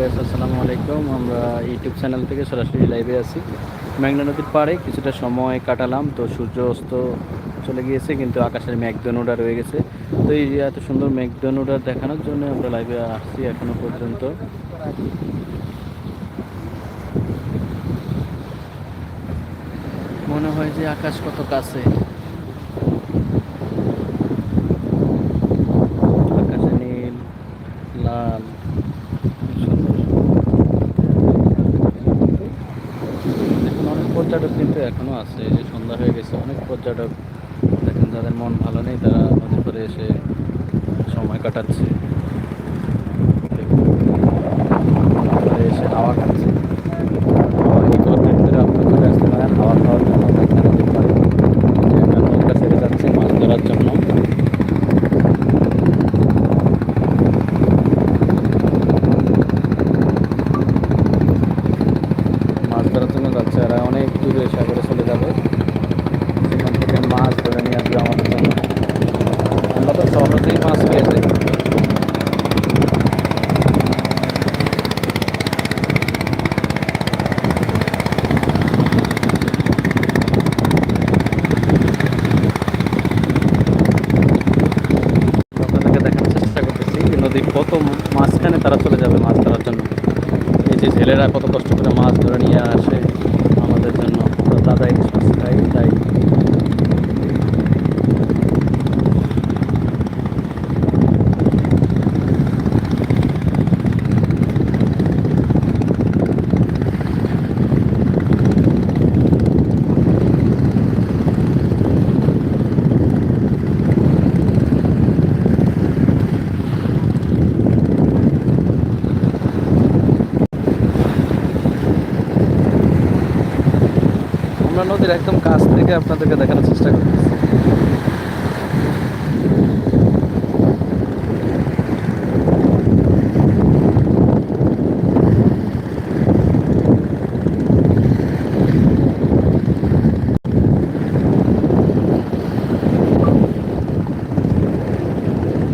আলাইকুম। আমরা YouTube channel থেকে সরাসরি লাইভে আছি। মেঘনা নদীর পাড়ে কিছুটা সময় কাটালাম, তো সূর্য অস্ত চলে গিয়েছে, কিন্তু আকাশের মেঘদনুটা রয়ে গেছে। তো এই এত সুন্দর মেঘদনুটা দেখানোর জন্য আমরা লাইভে আসছি এখনও পর্যন্ত। মনে হয় যে আকাশ কত কাছে। আকাশে নীল, লাল সুন্দর এখন অনেক পর্যটক কিন্তু এখনও আছে যে সন্ধ্যা হয়ে গেছে, অনেক পর্যটক। দেখেন যাদের মন ভালো নেই, তারা নদী করে এসে সময় কাটাচ্ছে করে এসে হাওয়া খাচ্ছে হাওয়া এই গরমের ভিতরে আপনি চলে আসতে পারেন হাওয়া খাওয়ার জন্য মেঘনা নদীর পাড়ে যে একটা নৌকা ছেড়ে যাচ্ছে মাছ ধরার জন্য মাছ ধরার জন্য যাচ্ছে এরা দূরে সাগরে চলে যাবে। সেখান থেকে মাছ ধরে নিয়ে আসবে আমাদের জন্য। আমরা তো সহজেই মাছ পেয়ে যাই কত মাঝখানে তারা চলে যাবে মাছ ধরার জন্য। এই যে ছেলেরা কত কষ্ট করে মাছ ধরে নিয়ে আসে। আমাদের জন্য তো দাদা ইলিশ মাছ খাই তাই আমরা নদীর একদম কাছ থেকে আপনাদেরকে দেখানোর চেষ্টা করতেছি।